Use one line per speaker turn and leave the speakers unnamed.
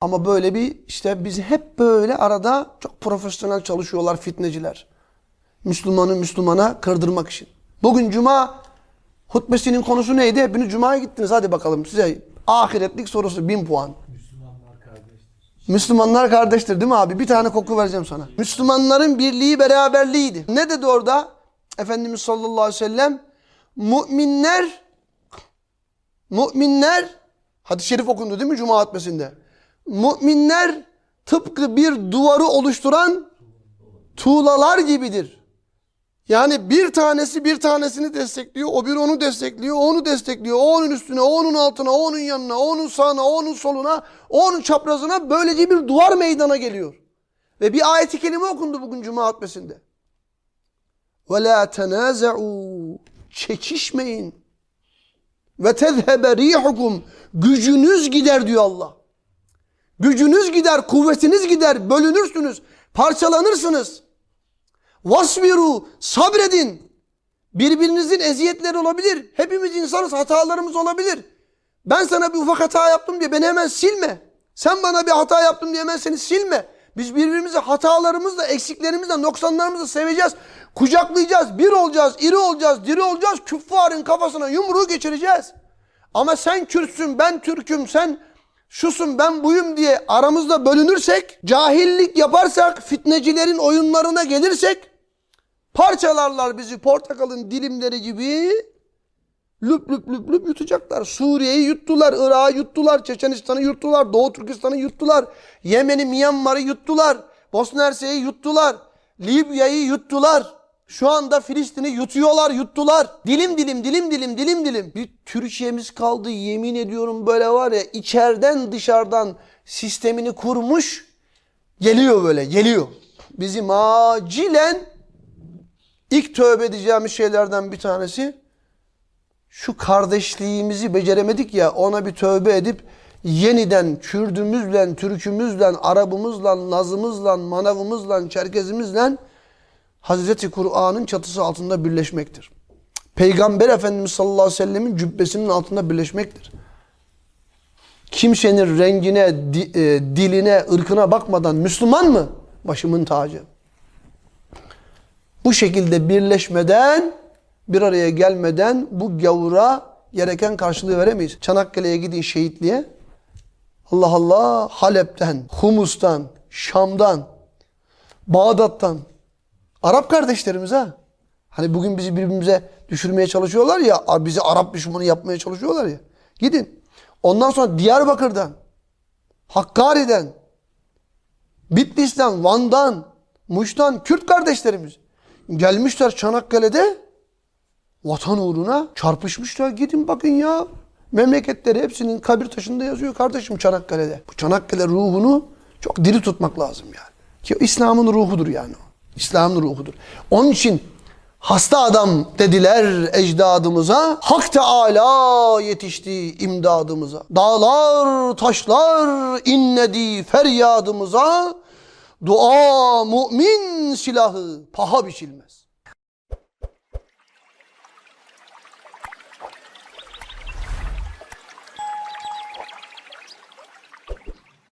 Ama böyle bir işte biz hep böyle arada çok profesyonel çalışıyorlar fitneciler. Müslümanı Müslümana kırdırmak için. Bugün cuma hutbesinin konusu neydi? Hepiniz cumaya gittiniz. Hadi bakalım size ahiretlik sorusu bin puan.
Müslümanlar kardeştir.
Müslümanlar kardeştir değil mi abi? Bir tane koku vereceğim sana. Müslümanların birliği beraberliğiydi. Ne dedi orada? Efendimiz sallallahu aleyhi ve sellem müminler müminler hadis-i şerif okundu değil mi Cuma hatmesinde? Müminler tıpkı bir duvarı oluşturan tuğlalar gibidir. Yani bir tanesi bir tanesini destekliyor, o bir onu destekliyor, o onu destekliyor, o onun üstüne, o onun altına, o onun yanına, o onun sağına, o onun soluna, o onun çaprazına böylece bir duvar meydana geliyor. Ve bir ayet-i kerime okundu bugün Cuma hatmesinde. وَلَا تَنَازَعُوا Çekişmeyin. Ve tezhebe rihukum gücünüz gider diyor Allah. Gücünüz gider, kuvvetiniz gider, bölünürsünüz, parçalanırsınız. Vasbiru sabredin. Birbirinizin eziyetleri olabilir. Hepimiz insanız, hatalarımız olabilir. Ben sana bir ufak hata yaptım diye beni hemen silme. Sen bana bir hata yaptın diye hemen seni silme. Biz birbirimizi hatalarımızla, eksiklerimizle, noksanlarımızla seveceğiz. Kucaklayacağız, bir olacağız, iri olacağız, diri olacağız. Küffarın kafasına yumruğu geçireceğiz. Ama sen Kürtsün, ben Türk'üm, sen şusun, ben buyum diye aramızda bölünürsek, cahillik yaparsak, fitnecilerin oyunlarına gelirsek, parçalarlar bizi portakalın dilimleri gibi lüp lüp lüp lüp yutacaklar. Suriye'yi yuttular, Irak'ı yuttular, Çeçenistan'ı yuttular, Doğu Türkistan'ı yuttular, Yemen'i, Myanmar'ı yuttular, Bosna Hersek'i yuttular, Libya'yı yuttular. Şu anda Filistin'i yutuyorlar, yuttular. Dilim dilim, dilim dilim, dilim dilim. Bir Türkiye'miz kaldı yemin ediyorum böyle var ya içeriden dışarıdan sistemini kurmuş. Geliyor böyle, geliyor. Bizim acilen ilk tövbe edeceğimiz şeylerden bir tanesi şu kardeşliğimizi beceremedik ya ona bir tövbe edip yeniden Kürdümüzle, Türkümüzle, Arabımızla, Lazımızla, Manavımızla, Çerkezimizle Hazreti Kur'an'ın çatısı altında birleşmektir. Peygamber Efendimiz sallallahu aleyhi ve sellemin cübbesinin altında birleşmektir. Kimsenin rengine, e, diline, ırkına bakmadan Müslüman mı? Başımın tacı. Bu şekilde birleşmeden, bir araya gelmeden bu gavura gereken karşılığı veremeyiz. Çanakkale'ye gidin şehitliğe. Allah Allah Halep'ten, Humus'tan, Şam'dan, Bağdat'tan Arap kardeşlerimiz ha. Hani bugün bizi birbirimize düşürmeye çalışıyorlar ya, bizi Arap düşmanı yapmaya çalışıyorlar ya. Gidin. Ondan sonra Diyarbakır'dan, Hakkari'den, Bitlis'ten, Van'dan, Muş'tan Kürt kardeşlerimiz gelmişler Çanakkale'de vatan uğruna çarpışmışlar. Gidin bakın ya. Memleketleri hepsinin kabir taşında yazıyor kardeşim Çanakkale'de. Bu Çanakkale ruhunu çok diri tutmak lazım yani. Ki İslam'ın ruhudur yani o. İslam'ın ruhudur. Onun için hasta adam dediler ecdadımıza. Hak Teala yetişti imdadımıza. Dağlar taşlar inledi feryadımıza. Dua mümin silahı paha biçilmez.